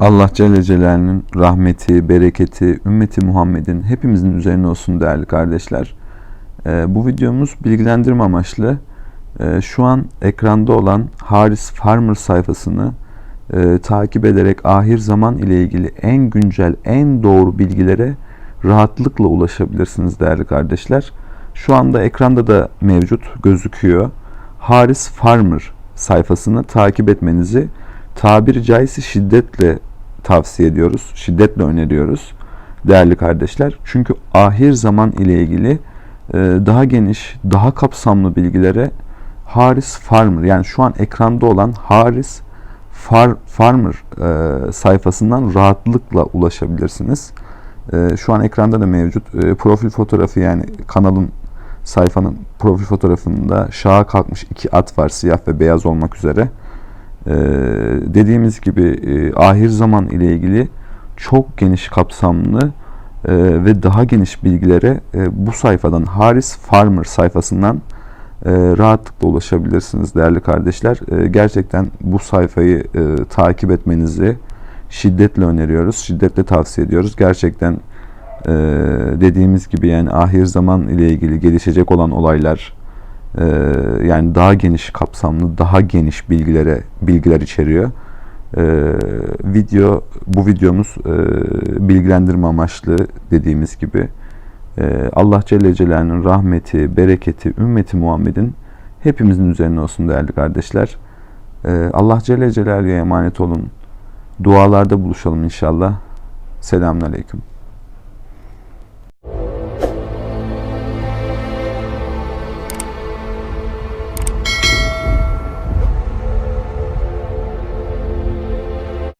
Allah Celle Celaluhu'nun rahmeti, bereketi, ümmeti Muhammed'in hepimizin üzerine olsun değerli kardeşler. Ee, bu videomuz bilgilendirme amaçlı. Ee, şu an ekranda olan Haris Farmer sayfasını e, takip ederek ahir zaman ile ilgili en güncel, en doğru bilgilere rahatlıkla ulaşabilirsiniz değerli kardeşler. Şu anda ekranda da mevcut gözüküyor. Haris Farmer sayfasını takip etmenizi tabiri caizse şiddetle tavsiye ediyoruz. Şiddetle öneriyoruz değerli kardeşler. Çünkü ahir zaman ile ilgili e, daha geniş, daha kapsamlı bilgilere Haris Farmer yani şu an ekranda olan Haris Far, Farmer e, sayfasından rahatlıkla ulaşabilirsiniz. E, şu an ekranda da mevcut. E, profil fotoğrafı yani kanalın sayfanın profil fotoğrafında şaha kalkmış iki at var siyah ve beyaz olmak üzere. Ee, dediğimiz gibi e, ahir zaman ile ilgili çok geniş kapsamlı e, ve daha geniş bilgilere e, bu sayfadan Haris Farmer sayfasından rahatlıkla ulaşabilirsiniz değerli kardeşler. Gerçekten bu sayfayı takip etmenizi şiddetle öneriyoruz, şiddetle tavsiye ediyoruz. Gerçekten dediğimiz gibi yani ahir zaman ile ilgili gelişecek olan olaylar, ee, yani daha geniş kapsamlı, daha geniş bilgilere bilgiler içeriyor. Ee, video bu videomuz e, bilgilendirme amaçlı dediğimiz gibi Ee, Allah Celle Celaluhu'nun rahmeti, bereketi, ümmeti Muhammed'in hepimizin üzerine olsun değerli kardeşler. Ee, Allah Celle Celaluhu'ya emanet olun. Dualarda buluşalım inşallah. Selamünaleyküm.